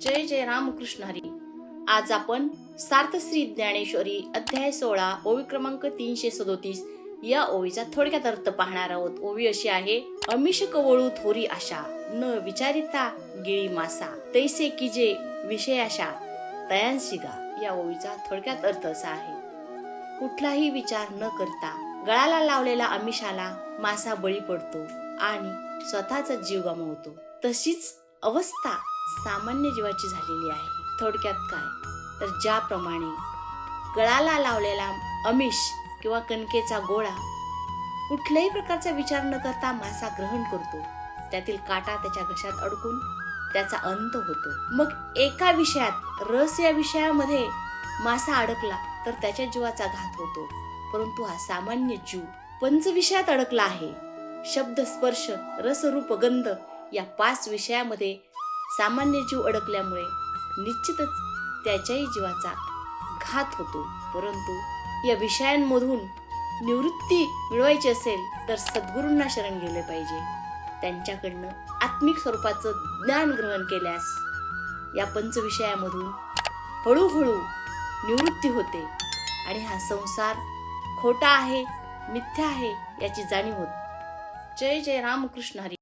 जय जय रामकृष्ण हरी. आज आपण सार्थश्री ज्ञानेश्वरी अध्याय सोळा ओवी क्रमांक तीनशे सदोतीस या ओवीचा थोडक्यात अर्थ पाहणार आहोत. ओवी अशी आहे अमिष कवळू थोरी आशा न विचारिता गिळी मासा. तैसे की जे विषय आशा तयांशी गा. या ओवीचा थोडक्यात अर्थ असा आहे. कुठलाही विचार न करता गळाला लावलेला अमिषाला मासा बळी पडतो आणि स्वतःचा जीव गमावतो. तशीच अवस्था सामान्य जीवाची झालेली आहे. थोडक्यात काय? तर ज्याप्रमाणे गळाला लावलेला अमिष किंवा कणकेचा गोळा कुठल्याही प्रकारचा विचार न करता मासा ग्रहण करतो. त्यातील काटा त्याच्या घशात अडकून त्याचा अंत होतो. मग एका विषयात रस या विषयामध्ये मासा अडकला तर त्याच्या जीवाचा घात होतो. परंतु हा सामान्य जीव पंच विषयात अडकला आहे. शब्द स्पर्श रसरूप गंध या पाच विषयामध्ये सामान्य जीव अडकल्यामुळे निश्चितच त्याच्याही जीवाचा घात होतो. परंतु या विषयांमधून निवृत्ती मिळवायची असेल तर सद्गुरूंना शरण गेले पाहिजे. त्यांच्याकडनं आत्मिक स्वरूपाचं ज्ञान ग्रहण केल्यास या पंचविषयामधून हळूहळू निवृत्ती होते आणि हा संसार खोटा आहे मिथ्या आहे याची जाणीव होत. जय जय रामकृष्ण हरी